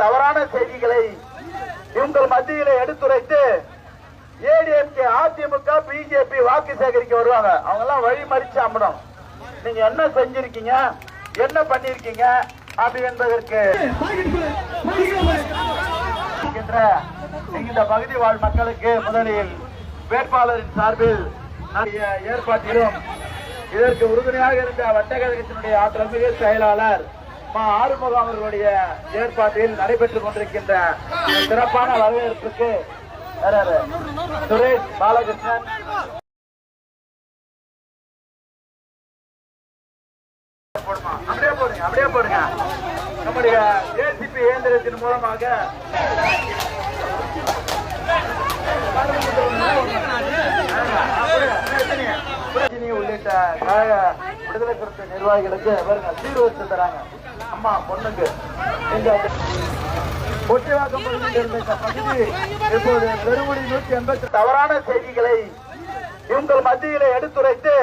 தவறான செய்திகளை உங்கள் மத்தியில எடுத்துரைத்து ஏடிஎம்கே அதிமுக பிஜேபி வாக்கு சேகரிக்க வருவாங்க. அவங்க எல்லாம் வழி மறிச்சு அம்பணும் நீங்க என்ன செஞ்சிருக்கீங்க? என்ன பண்ணிருக்கீங்க? அப்படி என்பதற்கு இந்த பகுதி வாழ் மக்களுக்கு முதலில் வேட்பாளரின் சார்பில் ஏற்பாட்டிலும் இதற்கு உறுதுணையாக இருந்த வட்டக்கழகத்தினுடைய ஆற்றல் மிகு செயலாளர் ஆறுமுகம் அவர்களுடைய ஏற்பாட்டில் நடைபெற்றுக் கொண்டிருக்கின்ற இந்த சிறப்பான வரவேற்புக்கு யார் யாரு? சுரேஷ் பாலகிருஷ்ணன். அப்படியே போடுங்க அப்படியே போடுங்க. நம்முடைய ஏசிபி இயந்திரத்தின் மூலமாக பிரச்சனை உள்ளிட்ட கழக விடுதலை குறித்த நிர்வாகிகளுக்கு பாருங்க சீர்வரிசை தராங்க. அம்மா பொண்ணுக்கு. ஒட்டிவாக்கம் பகுதி இப்போது பெருமுடி நூற்றி எண்பத்தி தவறான செய்திகளை உங்கள் மத்தியில எடுத்துரைத்து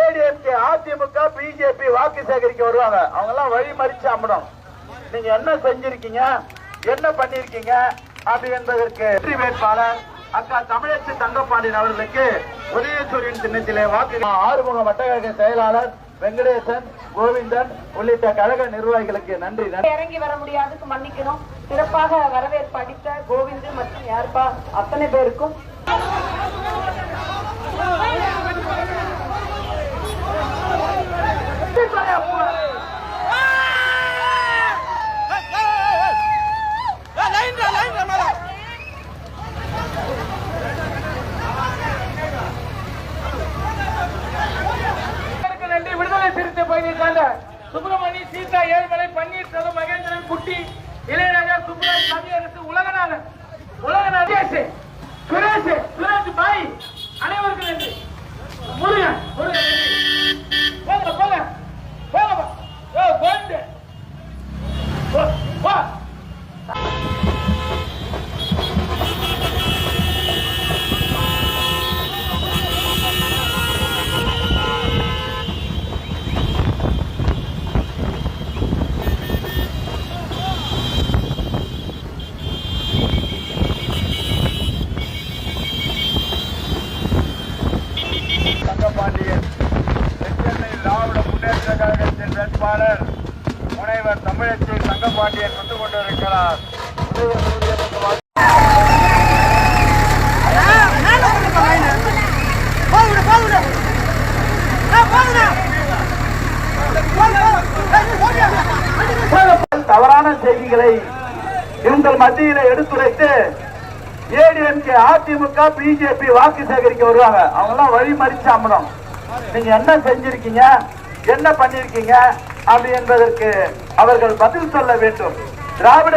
ஏடிஎம்கே அதிமுக பிஜேபி வாக்கு சேகரிக்க வருவாங்க. அவங்க எல்லாம் வழி மறிச்சு அம்பணும் நீங்க என்ன செஞ்சிருக்கீங்க? என்ன பண்ணிருக்கீங்க? அப்படி என்பதற்கு வெற்றி வேட்பாளர் அக்கா தமிழச்சி தங்கப்பாண்டியன் அவர்களுக்கு உதயசூரியன் சின்னத்திலே வாக்கு ஆறுமுக வட்டக்கழக செயலாளர் வெங்கடேசன் கோவிந்தன் உள்ளிட்ட கழக நிர்வாகிகளுக்கு நன்றி நன்றி. இறங்கி வர முடியாதுக்கு மன்னிக்கணும். சிறப்பாக வரவேற்பு அளித்த கோவிந்து மற்றும் யார்பா அத்தனை பேருக்கும். சுப்பிரமணி சீதா ஏழுமலை பன்னீர்செல்வம் மகேந்திரன் குட்டி இளையராஜா சுப்பிரமணி அரசு உலகநாதன். கழகத்தின் முனைவர் தமிழச்சி தங்கப்பாண்டியன் வந்து கொண்டிருக்கிறார். தவறான செய்திகளை உங்கள் மத்தியில எடுத்துரைத்து ஏடிஎம்கே அதிமுக பிஜேபி வாக்கு சேகரிக்க வருவாங்க. அவங்க எல்லாம் வழி மறிச்சு அம்பணும் நீங்க என்ன செஞ்சிருக்கீங்க? என்ன பண்ணிருக்கீங்க? அப்படி என்பதற்கு அவர்கள் பதில் சொல்ல வேண்டும். திராவிட